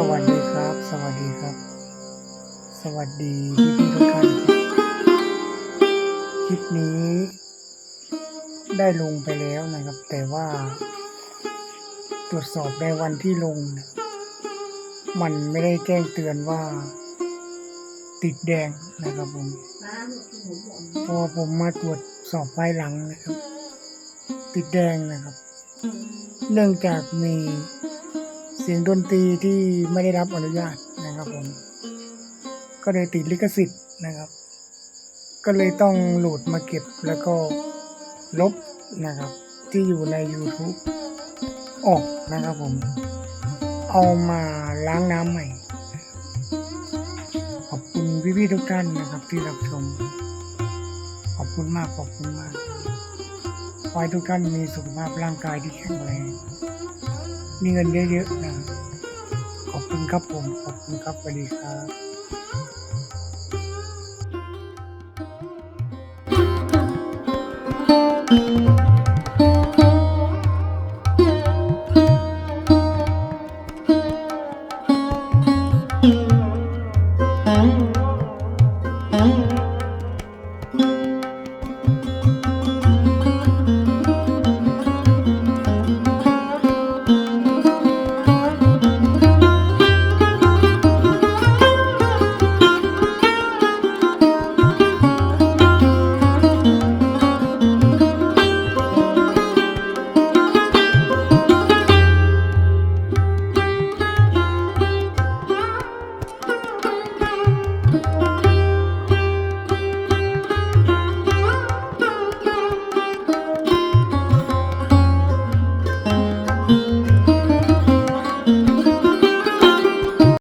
สวัสดีครับ สวัสดีครับ สวัสดีพี่พี่ทุกท่านครับคลิปนี้ ได้ลงไปแล้วนะครับ แต่ว่า ตรวจสอบในวันที่ลง มันไม่ได้แจ้งเตือนว่า ติดแดงนะครับผมพอผมมาตรวจสอบภายหลังนะครับ ติดแดงนะครับ เนื่องจากมี สียงดนตรีที่ไม่ได้รับอนุญาตนะครับผม ก็เลยติดลิขสิทธิ์นะครับ ก็เลยต้องโหลดมาเก็บแล้วก็ลบนะครับ ที่อยู่ใน YouTube ออกนะครับผม เอามาล้างน้ำใหม่ ขอบคุณพี่ๆทุกท่านนะครับที่รับชม ขอบคุณมากขอบคุณมากขอให้ทุกท่านมีสุขภาพร่างกายที่แข็งแรง มีเงินเยอะๆนะขอบคุณครับผมขอบคุณครับสวัสดีครับ嗯。